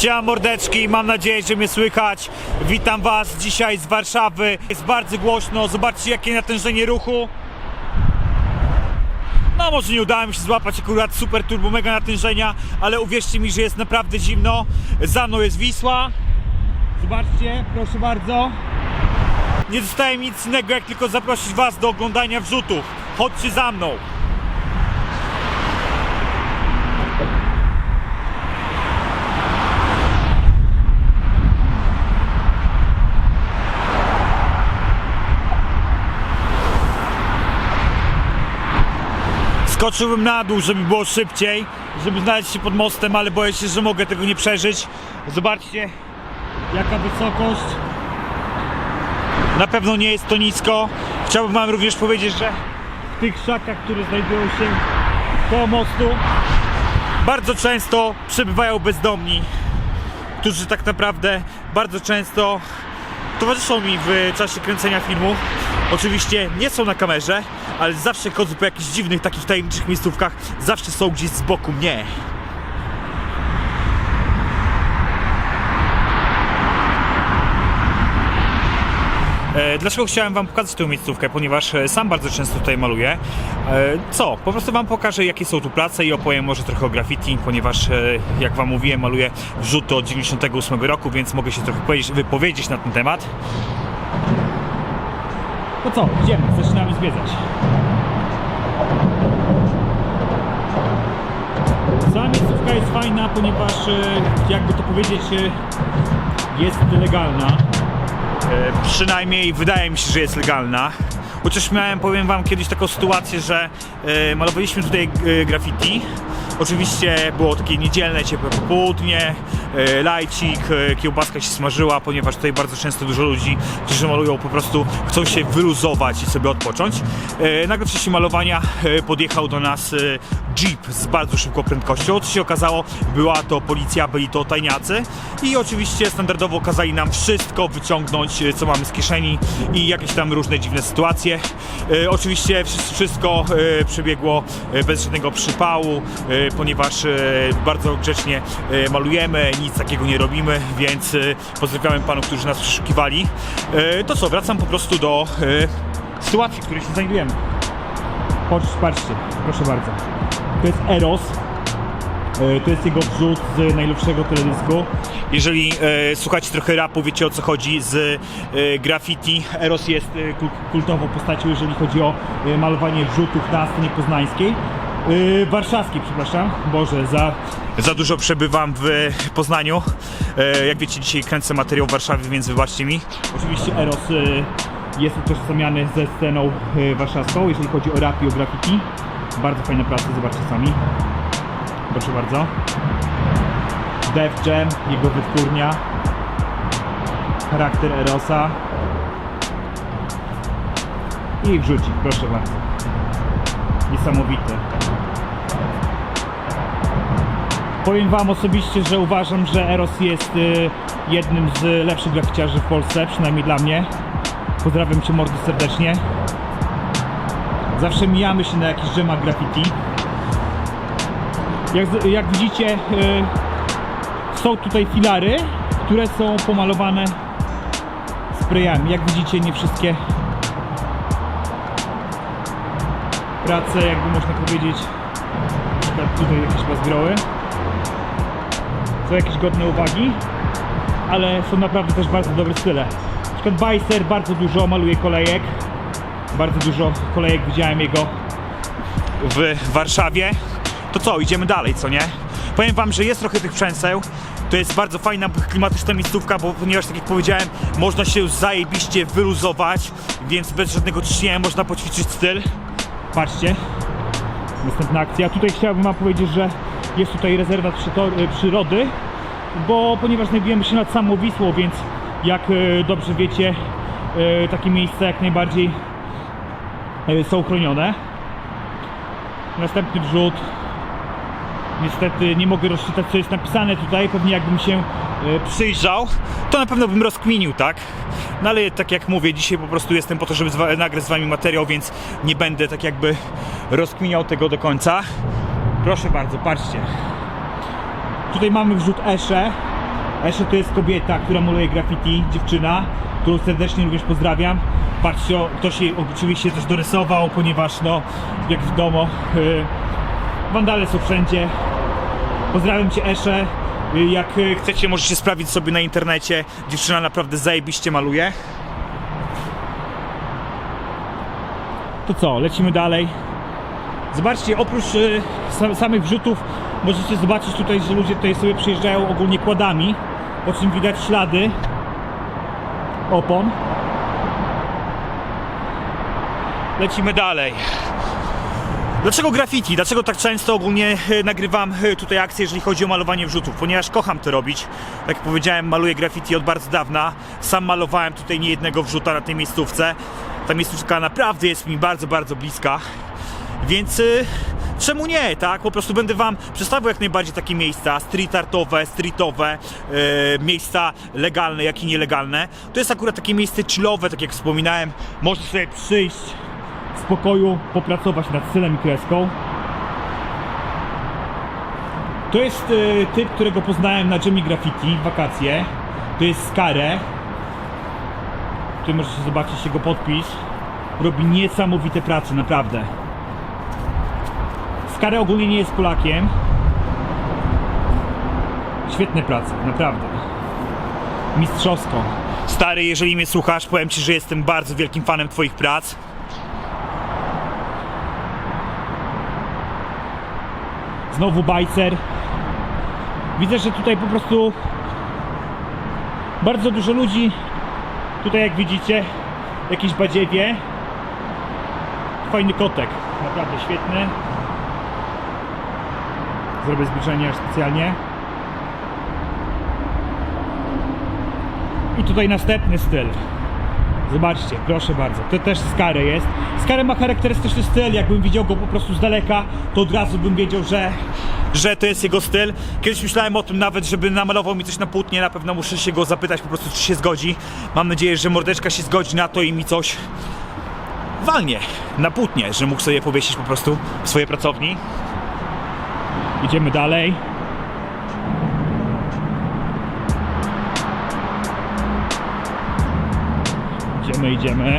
Siema mordeczki, mam nadzieję, że mnie słychać. Witam was dzisiaj z Warszawy. Jest bardzo głośno, zobaczcie jakie natężenie ruchu. No może nie udało mi się złapać akurat super turbo mega natężenia, ale uwierzcie mi, że jest naprawdę zimno. Za mną jest Wisła. Zobaczcie, proszę bardzo. Nie zostaje mi nic innego, jak tylko zaprosić was do oglądania wrzutów. Chodźcie za mną. Skoczyłbym na dół, żeby było szybciej, żeby znaleźć się pod mostem, ale boję się, że mogę tego nie przeżyć. Zobaczcie, jaka wysokość. Na pewno nie jest to nisko. Chciałbym Wam również powiedzieć, że w tych krzakach, które znajdują się koło mostu, bardzo często przebywają bezdomni, którzy tak naprawdę bardzo często towarzyszą mi w czasie kręcenia filmu. Oczywiście nie są na kamerze, ale zawsze chodzą po jakichś dziwnych, takich tajemniczych miejscówkach. Zawsze są gdzieś z boku mnie. E, Dlaczego chciałem Wam pokazać tę miejscówkę? Ponieważ e, sam bardzo często tutaj maluję. E, Co? Po prostu Wam pokażę, jakie są tu prace i opowiem może trochę o graffiti, ponieważ, jak Wam mówiłem, maluję wrzuty od 98 roku, więc mogę się trochę powiedzieć- wypowiedzieć na ten temat. To co? Idziemy, zaczynamy zwiedzać. Sama miejscówka jest fajna, ponieważ, e, jakby to powiedzieć, e, jest legalna. E, Przynajmniej wydaje mi się, że jest legalna. Chociaż miałem, powiem wam, kiedyś taką sytuację, że e, malowaliśmy tutaj e, graffiti. Oczywiście było takie niedzielne, ciepłe popołudnie, e, lajcik, e, kiełbaska się smażyła, ponieważ tutaj bardzo często dużo ludzi, którzy malują po prostu chcą się wyluzować i sobie odpocząć. E, nagle w czasie malowania e, podjechał do nas e, jeep z bardzo szybką prędkością. Co się okazało, była to policja, byli to tajniacy i oczywiście standardowo kazali nam wszystko wyciągnąć, e, co mamy z kieszeni i jakieś tam różne dziwne sytuacje. E, oczywiście wszy- wszystko e, przebiegło e, bez żadnego przypału, ponieważ bardzo grzecznie malujemy, nic takiego nie robimy, więc pozdrawiamy panów, którzy nas przeszukiwali. To co, wracam po prostu do sytuacji, w której się znajdujemy. Chodź, patrzcie, proszę bardzo. To jest Eros. E, To jest jego wrzut z najlepszego teledysku. Jeżeli e, słuchacie trochę rapu, wiecie o co chodzi z e, graffiti. Eros jest e, kul- kultową postacią, jeżeli chodzi o e, malowanie wrzutów na scenie poznańskiej. E, warszawskiej, przepraszam. Boże, za, za dużo przebywam w Poznaniu. E, jak wiecie, dzisiaj kręcę materiał w Warszawie, więc wybaczcie mi. Oczywiście Eros e, jest utożsamiany ze sceną e, warszawską, jeżeli chodzi o rap i o graffiti. Bardzo fajna praca, zobaczcie sami. Proszę bardzo. Def Jam, jego wytwórnia. Charakter Erosa. I wrzucik, proszę bardzo. Niesamowite. Powiem Wam osobiście, że uważam, że Eros jest y, jednym z lepszych graficiarzy w Polsce, przynajmniej dla mnie. Pozdrawiam Cię mordy serdecznie. Zawsze mijamy się na jakichś dżemach graffiti. Jak, jak widzicie, y, są tutaj filary, które są pomalowane sprayami. Jak widzicie, nie wszystkie prace, jakby można powiedzieć, na tutaj jakieś bazgroły, są jakieś godne uwagi, ale są naprawdę też bardzo dobre style. Na przykład Bajser bardzo dużo maluje kolejek, bardzo dużo kolejek widziałem jego w Warszawie. To co, idziemy dalej, co nie? Powiem wam, że jest trochę tych przęseł. To jest bardzo fajna, klimatyczna miejscówka, bo ponieważ tak jak powiedziałem, można się zajebiście wyluzować, więc bez żadnego ciśnienia można poćwiczyć styl. Patrzcie. Następna akcja. Tutaj chciałbym wam powiedzieć, że jest tutaj rezerwat przyto- przyrody, bo ponieważ znajdujemy się nad samą Wisłą, więc jak e, dobrze wiecie, e, takie miejsca jak najbardziej e, są chronione. Następny wrzut. Niestety nie mogę rozczytać co jest napisane tutaj, pewnie jakbym się e, przyjrzał, to na pewno bym rozkminił, tak? No ale tak jak mówię, dzisiaj po prostu jestem po to, żeby nagrać z wami materiał, więc nie będę tak jakby rozkminiał tego do końca. Proszę bardzo, patrzcie. Tutaj mamy wrzut Esze. Jeszcze to jest kobieta, która maluje graffiti, dziewczyna, którą serdecznie również pozdrawiam. Patrzcie, ktoś jej oczywiście coś dorysował, ponieważ no, jak w domu, yy, wandale są wszędzie. Pozdrawiam Cię Esze. Y, Jak y, chcecie, możecie sprawdzić sobie na internecie. Dziewczyna naprawdę zajebiście maluje. To co, lecimy dalej. Zobaczcie, oprócz y, sam, samych wrzutów możecie zobaczyć tutaj, że ludzie tutaj sobie przyjeżdżają ogólnie kładami, po czym widać ślady opon. Lecimy dalej. Dlaczego graffiti? Dlaczego tak często ogólnie e, nagrywam e, tutaj akcje, jeżeli chodzi o malowanie wrzutów? Ponieważ kocham to robić. Tak jak powiedziałem, maluję graffiti od bardzo dawna. Sam malowałem tutaj niejednego wrzuta na tej miejscówce. Ta miejscówka naprawdę jest mi bardzo, bardzo bliska. Więc y, czemu nie, tak? Po prostu będę wam przedstawiał jak najbardziej takie miejsca street artowe, streetowe, miejsca legalne, jak i nielegalne. To jest akurat takie miejsce chillowe, tak jak wspominałem. Możesz sobie przyjść w spokoju, popracować nad stylem i kreską. To jest y, typ, którego poznałem na Jimmy Graffiti w wakacje. To jest Skare. Tu możecie zobaczyć jego podpis. Robi niesamowite prace, naprawdę. Skare ogólnie nie jest Polakiem. Świetne prace, naprawdę. Mistrzowsko. Stary, jeżeli mnie słuchasz, powiem Ci, że jestem bardzo wielkim fanem Twoich prac. Znowu bajcer. Widzę, że tutaj po prostu bardzo dużo ludzi. Tutaj jak widzicie, jakieś badziewie. Fajny kotek, naprawdę świetny. Zrobię zbliżenie aż specjalnie. I tutaj następny styl. Zobaczcie, proszę bardzo. To też Skary jest. Skary ma charakterystyczny styl. Jakbym widział go po prostu z daleka, to od razu bym wiedział, że, że to jest jego styl. Kiedyś myślałem o tym nawet, żeby namalował mi coś na płótnie. Na pewno muszę się go zapytać po prostu, czy się zgodzi. Mam nadzieję, że mordeczka się zgodzi na to i mi coś walnie na płótnie, że mógł sobie powiesić po prostu w swojej pracowni. Idziemy dalej. Idziemy, idziemy.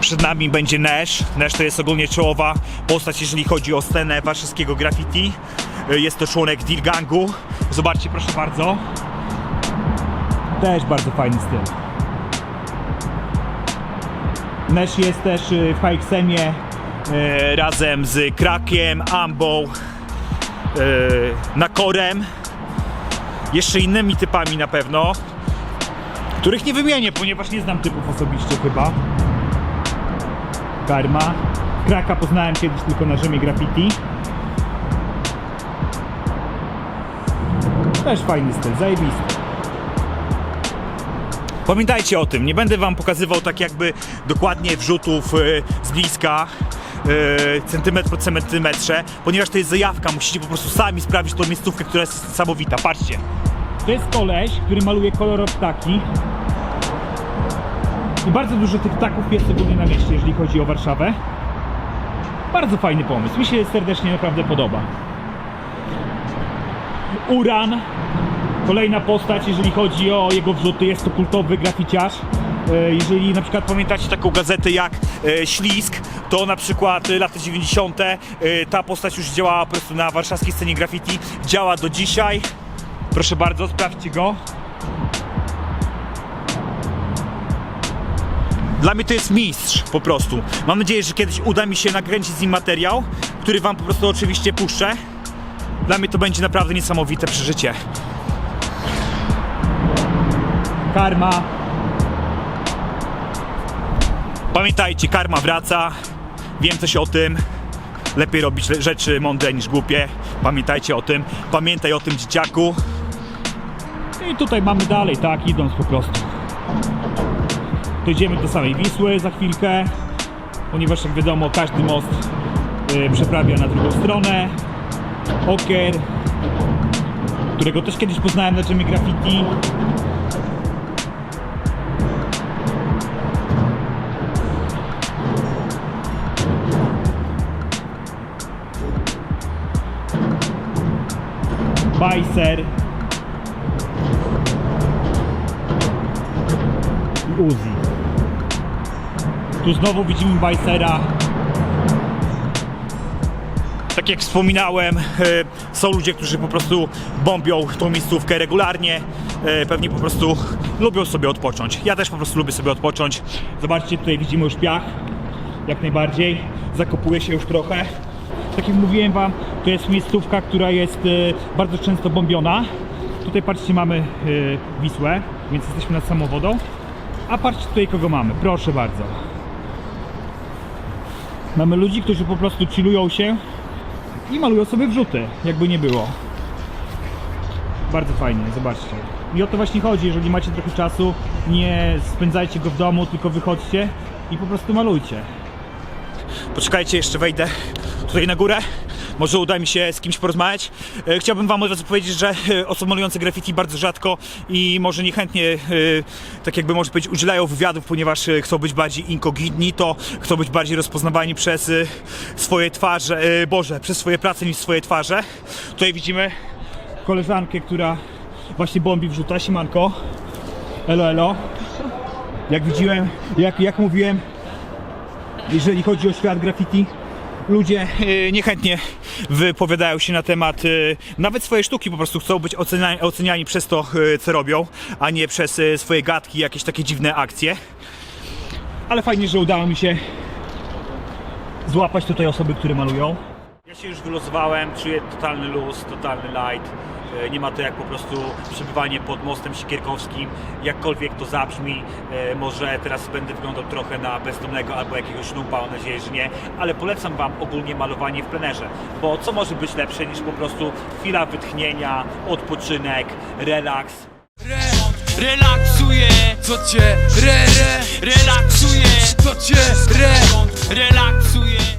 Przed nami będzie Nash. Nash to jest ogólnie czołowa postać, jeżeli chodzi o scenę warszawskiego graffiti. Y, Jest to członek Deal Gangu. Zobaczcie, proszę bardzo. Też bardzo fajny styl. Nash jest też y, w HXM-ie y, razem z Krakiem, Ambą, Nakorem, jeszcze innymi typami na pewno, których nie wymienię, ponieważ nie znam typów osobiście chyba. Karma. Kraka poznałem kiedyś tylko na Rzymie Graffiti. Też fajny styl, zajebisty. Pamiętajcie o tym, nie będę wam pokazywał tak jakby dokładnie wrzutów y, z bliska, y, centymetr po centymetrze, ponieważ to jest zajawka, musicie po prostu sami sprawdzić tą miejscówkę, która jest niesamowita. Patrzcie. To jest koleś, który maluje kolor ptaki. I bardzo dużo tych ptaków jest ogólnie na mieście, jeżeli chodzi o Warszawę. Bardzo fajny pomysł, mi się serdecznie naprawdę podoba. Uran, Kolejna postać, jeżeli chodzi o jego wrzuty, jest to kultowy graficiarz. E, Jeżeli na przykład pamiętacie taką gazetę jak e, Ślisk, to na przykład e, lata 90. e, ta postać już działała po prostu na warszawskiej scenie graffiti. Działa do dzisiaj. Proszę bardzo, sprawdźcie go. Dla mnie to jest mistrz po prostu. Mam nadzieję, że kiedyś uda mi się nakręcić z nim materiał, który wam po prostu oczywiście puszczę. Dla mnie to będzie naprawdę niesamowite przeżycie. Karma. Pamiętajcie, karma wraca. Wiem coś o tym. Lepiej robić rzeczy mądre niż głupie. Pamiętajcie o tym. Pamiętaj o tym, dzieciaku. I tutaj mamy dalej, tak, idąc po prostu. Dojdziemy do samej Wisły za chwilkę, ponieważ jak wiadomo każdy most y, przeprawia na drugą stronę. Oker, którego też kiedyś poznałem na czymie graffiti. Bajser i Uzi. Tu znowu widzimy Bajsera. Tak jak wspominałem, e, są ludzie, którzy po prostu bombią tą miejscówkę regularnie. E, Pewnie po prostu lubią sobie odpocząć. Ja też po prostu lubię sobie odpocząć. Zobaczcie, tutaj widzimy już piach. Jak najbardziej. Zakopuje się już trochę. Tak jak mówiłem Wam, to jest miejscówka, która jest e, bardzo często bombiona. Tutaj patrzcie, mamy Wisłę, więc jesteśmy nad samą wodą. A patrzcie tutaj kogo mamy, proszę bardzo. Mamy ludzi, którzy po prostu chillują się i malują sobie wrzuty, jakby nie było. Bardzo fajnie, zobaczcie. I o to właśnie chodzi, jeżeli macie trochę czasu, nie spędzajcie go w domu, tylko wychodźcie i po prostu malujcie. Poczekajcie, jeszcze wejdę tutaj na górę. Może uda mi się z kimś porozmawiać. E, Chciałbym Wam od razu powiedzieć, że e, osoby malujące graffiti bardzo rzadko i może niechętnie, e, tak jakby można powiedzieć, udzielają wywiadów, ponieważ chcą być bardziej incognito, chcą być bardziej rozpoznawani przez swoje twarze, Boże, przez swoje prace niż swoje twarze. Tutaj widzimy koleżankę, która właśnie bombi wrzuta, siemanko. Elo, elo. Jak widziałem, jak, jak mówiłem, jeżeli chodzi o świat graffiti, ludzie e, niechętnie wypowiadają się na temat e, nawet swojej sztuki, po prostu chcą być oceniani, oceniani przez to, e, co robią, a nie przez swoje gadki, jakieś takie dziwne akcje. Ale fajnie, że udało mi się złapać tutaj osoby, które malują. Ja się już wylosowałem, czuję totalny luz, totalny light. E, Nie ma to jak po prostu przebywanie pod mostem Sikierkowskim, jakkolwiek to zabrzmi. e, Może teraz będę wyglądał trochę na bezdomnego albo jakiegoś sznupa, mam nadzieję, że nie, ale polecam Wam ogólnie malowanie w plenerze, bo co może być lepsze niż po prostu chwila wytchnienia, odpoczynek, relaks. Co cię re, re, co cię re